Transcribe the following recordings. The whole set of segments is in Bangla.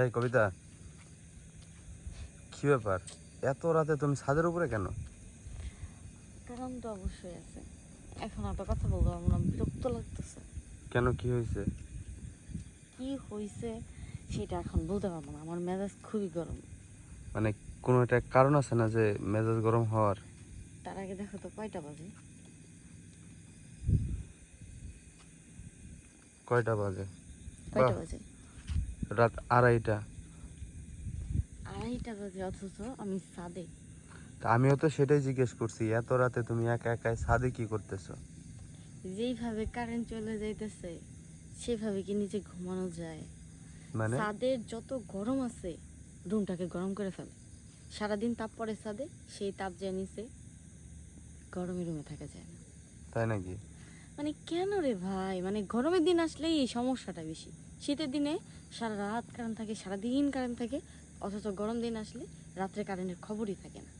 এই কবিতা কি ব্যাপার? এত রাতে তুমি ছাদের উপরে কেন? কারণ তো অবশ্যই আছে। এখন এত কথা বলব আমার বিরক্ত লাগতেছে। কেন কি হয়েছে? কি হয়েছে সেটা এখন বলতে পারব না আমার মেজাজ খুবই গরম। মানে কোনো একটা কারণ আছে না যে মেজাজ গরম হওয়ার? তার আগে দেখো তো কয়টা বাজে? কয়টা বাজে? কয়টা বাজে? রাত আড়াইটা। আড়াইটা বাজে অথচ আমি সাদে। আমিও তো সেটাই জিজ্ঞেস করছি এত রাতে তুমি একা একাই ছাদে কি করতেছো? যেইভাবে কারেন্ট চলে যাইতেছে সেভাবে কি নিচে ঘুমানো যায়? মানে? ছাদের যত গরম আছে রুমটাকে গরম করে ফেলে। সারাদিন তাপ পড়ে ছাদে সেই তাপ যে নিচে গরমে রুমে থাকা যায় না। তাই নাকি? মানে কেন রে ভাই? মানে গরমের দিন আসলেই এই সমস্যাটা বেশি। শীতের দিনে সারা রাত কারেন্ট থাকে সারাদিন কারেন্ট থাকে অথচ গরম দিন আসলে রাত্রে কারেন্টের খবরই থাকে না।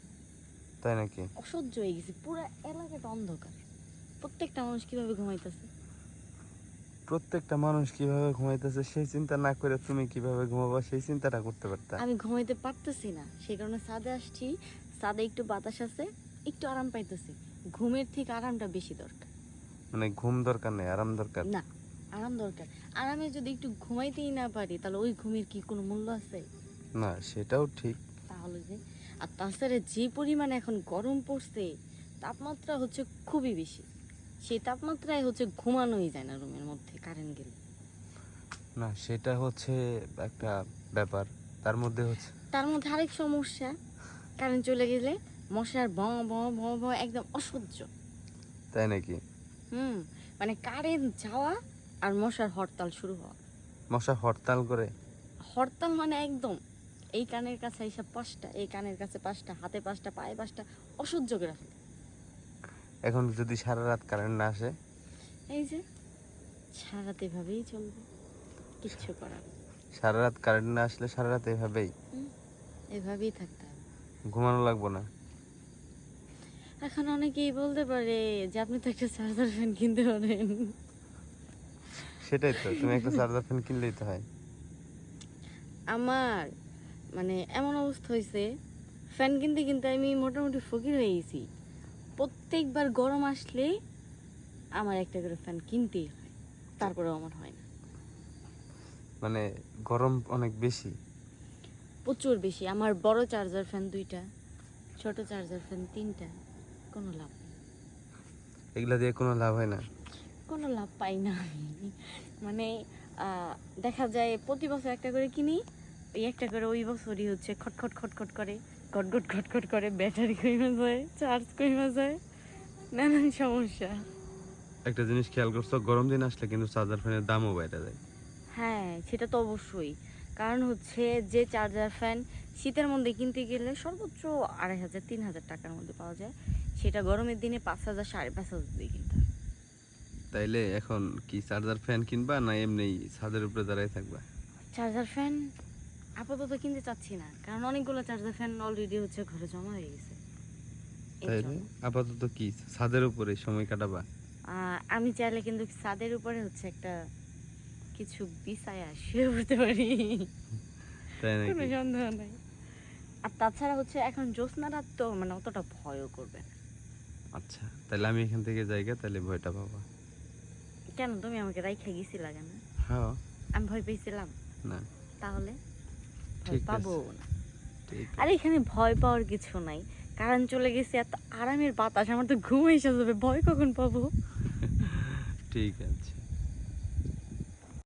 তাই নাকি? অসহ্য হয়ে গেছে পুরো এলাকাটা অন্ধকার। প্রত্যেকটা মানুষ কীভাবে ঘুমাইতেছে? প্রত্যেকটা মানুষ কীভাবে ঘুমাইতেছে সেই চিন্তা না করে তুমি কীভাবে ঘুমাবা সেই চিন্তাটা করতে পারতা। আমি ঘুমাইতে পারতেছি না সেই কারণে ছাদে আসছি ছাদে একটু বাতাস আছে একটু আরাম পাইতেছি। ঘুমের থেকে আরামটা বেশি দরকার। মানে ঘুম দরকার নেই আরাম দরকার? না আরাম দরকার। আরামে যদি একটু ঘুমাইতেই না পারি তাহলে ওই ঘুমের কি কোনো মূল্য আছে? না সেটাও ঠিক। তাহলে যে আর তাছাড়া যে পরিমাণে এখন গরম পড়ছে তাপমাত্রা হচ্ছে খুবই বেশি। সেই তাপমাত্রায় হচ্ছে ঘুমানোই যায় না রুমের মধ্যে কারেন্ট গেলে। না সেটা হচ্ছে একটা ব্যাপার। তার মধ্যে হচ্ছে তার মধ্যে আরেক সমস্যা কারেন্ট চলে গেলে মশার ভ ভ ভ ভ একদম অসহ্য। তাই নাকি? হুম মানে কারেন্ট যাওয়া আর মশার হরতাল শুরু হওয়া। মশা হরতাল করে? হরতাল মানে একদম এই কানের কাছে এইসব পাঁচটা এই কানের কাছে পাঁচটা হাতে পাঁচটা পায়ে পাঁচটা অসহ্য করে ফেলে এখন যদি সারা রাত কারেন্ট না আসে? এই যে সারাতে এভাবেই চলবে কিচ্ছু করার সারা রাত কারেন্ট না আসলে সারা রাত এভাবেই? এভাবেই থাকতে হবে। ঘুমানো লাগবো না? এখন অনেকেই বলতে পারে যে আপনি তো একটা চার্জার ফ্যান কিনতে পারেন। সেটাই তো তুমি একটা চার্জার ফ্যান কিনলেই তো হয়। আমার মানে এমন অবস্থা হয়েছে ফ্যান কিনতে কিনতে আমি মোটামুটি ফকির হয়ে গেছি। প্রত্যেকবার গরম আসলে আমার একটা করে ফ্যান কিনতেই হয় তারপরেও আমার হয় না। মানে গরম অনেক বেশি? প্রচুর বেশি আমার বড় চার্জার ফ্যান দুইটা ছোট চার্জার ফ্যান তিনটা। কোনো লাভ এগুলা দিয়ে কোনো লাভ হয় না? কোনো লাভ পাই না আমি। মানে দেখা যায় প্রতি বছর একটা করে কিনি ওই একটা করে ওই বছরই হচ্ছে খটখট খটখট করে ঘটঘট ঘটঘট করে ব্যাটারি কমে যায় চার্জ কমে যায় নানান সমস্যা। একটা জিনিস খেয়াল করছ গরম দিন আসলে কিন্তু চার্জার ফ্যানের দামও বেড়ে যায়। হ্যাঁ সেটা তো অবশ্যই। কারণ হচ্ছে যে চার্জার ফ্যান শীতের মধ্যে কিনতে গেলে সর্বোচ্চ আড়াই হাজার তিন হাজার টাকার মধ্যে পাওয়া যায়। সেটা গরমের দিনে পাঁচ হাজার সাড়ে পাঁচ হাজার দিয়ে কিনতে হয়। তাইলে এখন কি চার্জার ফ্যান কিনবা না এমনি ছাদের উপরে দাঁড়াই থাকবা? চার্জার ফ্যান আপাতত কিনতে চাচ্ছি না কারণ অনেকগুলো চার্জার ফ্যান অলরেডি হচ্ছে ঘরে জমা হয়ে গেছে। তাইলে আপাতত কি ছাদের উপরে সময় কাটাবা? আমি চাইলে কিন্তু ছাদের উপরে হচ্ছে একটা কিছু বিছায়া শুয়ে পড়তে পারি? কোনো সন্দেহ নাই। আর তাছাড়া হচ্ছে এখন জ্যোৎস্না রাত তো মানে অতটা ভয়ও করবে না। আচ্ছা তাহলে আমি এখান থেকে তাহলে ভয়টা পাবা। কেন? তুমি আমাকে রাইখা গেছি লাগে না হ্যাঁ। আমি ভয় পেয়েছিলাম। না। তাহলে ভয় পাবো না। আর এখানে ভয় পাওয়ার কিছু নাই। কারণ চলে গেছে এত আরামের বাতাস আমার তো ঘুম এসে যাবে। ভয় কখন পাবো? ঠিক আছে।